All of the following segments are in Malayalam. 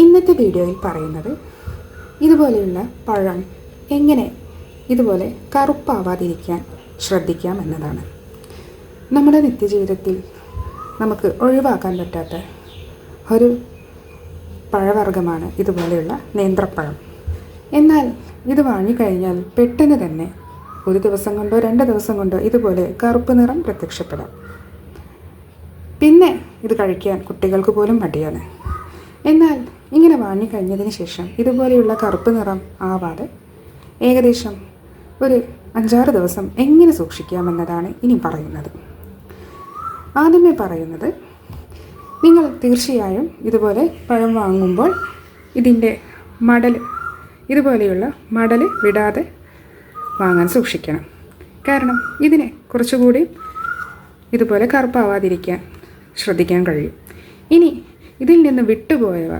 ഇന്നത്തെ വീഡിയോയിൽ പറയുന്നത് ഇതുപോലെയുള്ള പഴം എങ്ങനെ ഇതുപോലെ കറുപ്പാവാതിരിക്കാൻ ശ്രദ്ധിക്കാം എന്നതാണ്. നമ്മുടെ നിത്യജീവിതത്തിൽ നമുക്ക് ഒഴിവാക്കാൻ പറ്റാത്ത ഒരു പഴവർഗമാണ് ഇതുപോലെയുള്ള നേന്ത്രപ്പഴം. എന്നാൽ ഇത് വാങ്ങിക്കഴിഞ്ഞാൽ പെട്ടെന്ന് തന്നെ ഒരു ദിവസം കൊണ്ടോ രണ്ട് ദിവസം കൊണ്ടോ ഇതുപോലെ കറുപ്പ് നിറം പ്രത്യക്ഷപ്പെടാം. പിന്നെ ഇത് കഴിക്കാൻ കുട്ടികൾക്ക് പോലും മടിയാണ്. എന്നാൽ ഇങ്ങനെ വാങ്ങിക്കഴിഞ്ഞതിന് ശേഷം ഇതുപോലെയുള്ള കറുപ്പ് നിറം ആവാതെ ഏകദേശം ഒരു അഞ്ചാറ് ദിവസം എങ്ങനെ സൂക്ഷിക്കാമെന്നതാണ് ഇനി പറയുന്നത്. ആദ്യമേ പറയുന്നത് നിങ്ങൾ തീർച്ചയായും ഇതുപോലെ പഴം വാങ്ങുമ്പോൾ ഇതിന്റെ മടൽ ഇതുപോലെയുള്ള മടൽ വിടാതെ വാങ്ങാൻ സൂക്ഷിക്കണം. കാരണം ഇതിനെ കുറച്ചുകൂടി ഇതുപോലെ കറുപ്പാവാതിരിക്കാൻ ശ്രദ്ധിക്കാൻ കഴിയും. ഇനി ഇതിൽ നിന്ന് വിട്ടുപോയവ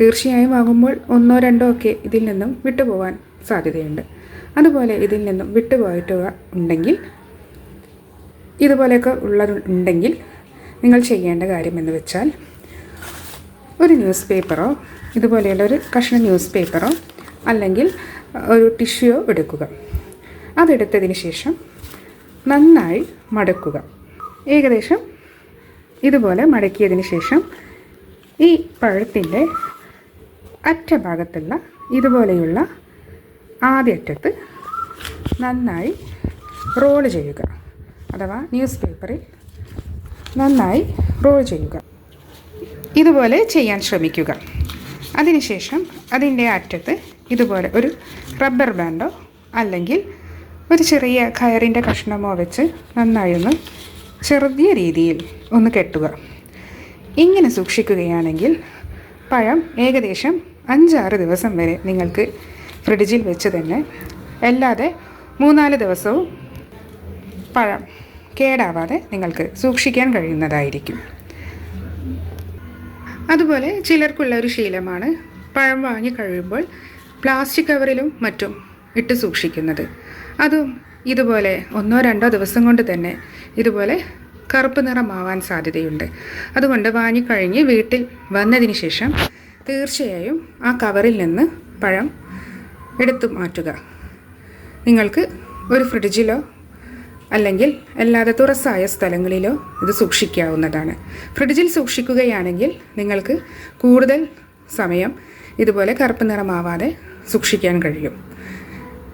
തീർച്ചയായും ആകുമ്പോൾ ഒന്നോ രണ്ടോ ഒക്കെ ഇതിൽ നിന്നും വിട്ടുപോകാൻ സാധ്യതയുണ്ട്. അതുപോലെ ഇതിൽ നിന്നും വിട്ടുപോയിട്ട് ഉണ്ടെങ്കിൽ ഇതുപോലെയൊക്കെ ഉള്ളതുണ്ടെങ്കിൽ നിങ്ങൾ ചെയ്യേണ്ട കാര്യം എന്ന് വെച്ചാൽ ഒരു ന്യൂസ് പേപ്പറോ ഇതുപോലെയുള്ള ഒരു കഷ്ണ ന്യൂസ് പേപ്പറോ അല്ലെങ്കിൽ ഒരു ടിഷ്യൂയോ എടുക്കുക. അതെടുത്തതിന് ശേഷം നന്നായി മടക്കുക. ഏകദേശം ഇതുപോലെ മടക്കിയതിന് ശേഷം ഈ പഴത്തിന്റെ അറ്റഭാഗത്തുള്ള ഇതുപോലെയുള്ള ആദ്യ അറ്റത്ത് നന്നായി റോൾ ചെയ്യുക. അഥവാ ന്യൂസ് പേപ്പറിൽ നന്നായി റോൾ ചെയ്യുക. ഇതുപോലെ ചെയ്യാൻ ശ്രമിക്കുക. അതിനുശേഷം അതിന്റെ അറ്റത്ത് ഇതുപോലെ ഒരു റബ്ബർ ബാൻഡോ അല്ലെങ്കിൽ ഒരു ചെറിയ കയറിന്റെ കഷ്ണമോ വെച്ച് നന്നായി ഒന്ന് ചെറിയ രീതിയിൽ ഒന്ന് കെട്ടുക. ഇങ്ങനെ സൂക്ഷിക്കുകയാണെങ്കിൽ പഴം ഏകദേശം അഞ്ചാറ് ദിവസം വരെ നിങ്ങൾക്ക് ഫ്രിഡ്ജിൽ വെച്ച് തന്നെ അല്ലാതെ മൂന്നാൽ ദിവസവും പഴം കേടാവാതെ നിങ്ങൾക്ക് സൂക്ഷിക്കാൻ കഴിയുന്നതായിരിക്കും. അതുപോലെ ചിലർക്കുള്ള ഒരു ശീലമാണ് പഴം വാങ്ങി കഴിയുമ്പോൾ പ്ലാസ്റ്റിക് കവറിലും മറ്റും ഇട്ട് സൂക്ഷിക്കുന്നത്. അതും ഇതുപോലെ ഒന്നോ രണ്ടോ ദിവസം കൊണ്ട് തന്നെ ഇതുപോലെ കറുപ്പ് നിറമാവാൻ സാധ്യതയുണ്ട്. അതുകൊണ്ട് വാങ്ങിക്കഴിഞ്ഞ് വീട്ടിൽ വന്നതിന് ശേഷം തീർച്ചയായും ആ കവറിൽ നിന്ന് പഴം എടുത്തു മാറ്റുക. നിങ്ങൾക്ക് ഒരു ഫ്രിഡ്ജിലോ അല്ലെങ്കിൽ അല്ലാതെ തുറസായ സ്ഥലങ്ങളിലോ ഇത് സൂക്ഷിക്കാവുന്നതാണ്. ഫ്രിഡ്ജിൽ സൂക്ഷിക്കുകയാണെങ്കിൽ നിങ്ങൾക്ക് കൂടുതൽ സമയം ഇതുപോലെ കറുപ്പ് നിറമാവാതെ സൂക്ഷിക്കാൻ കഴിയും.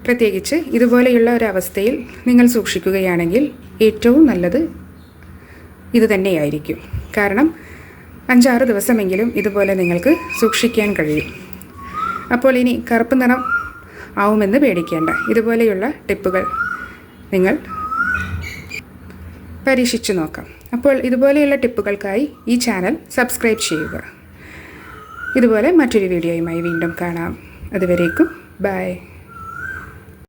പ്രത്യേകിച്ച് ഇതുപോലെയുള്ള ഒരവസ്ഥയിൽ നിങ്ങൾ സൂക്ഷിക്കുകയാണെങ്കിൽ ഏറ്റവും നല്ലത് ഇത് തന്നെയായിരിക്കും. കാരണം അഞ്ചാറ് ദിവസമെങ്കിലും ഇതുപോലെ നിങ്ങൾക്ക് സൂക്ഷിക്കാൻ കഴിയും. അപ്പോൾ ഇനി കറുപ്പ് നിറം ആവുമെന്ന് പേടിക്കേണ്ട. ഇതുപോലെയുള്ള ടിപ്പുകൾ നിങ്ങൾ പരീക്ഷിച്ചു നോക്കാം. അപ്പോൾ ഇതുപോലെയുള്ള ടിപ്പുകൾക്കായി ഈ ചാനൽ സബ്സ്ക്രൈബ് ചെയ്യുക. ഇതുപോലെ മറ്റൊരു വീഡിയോയുമായി വീണ്ടും കാണാം. അതുവരേക്കും ബൈ.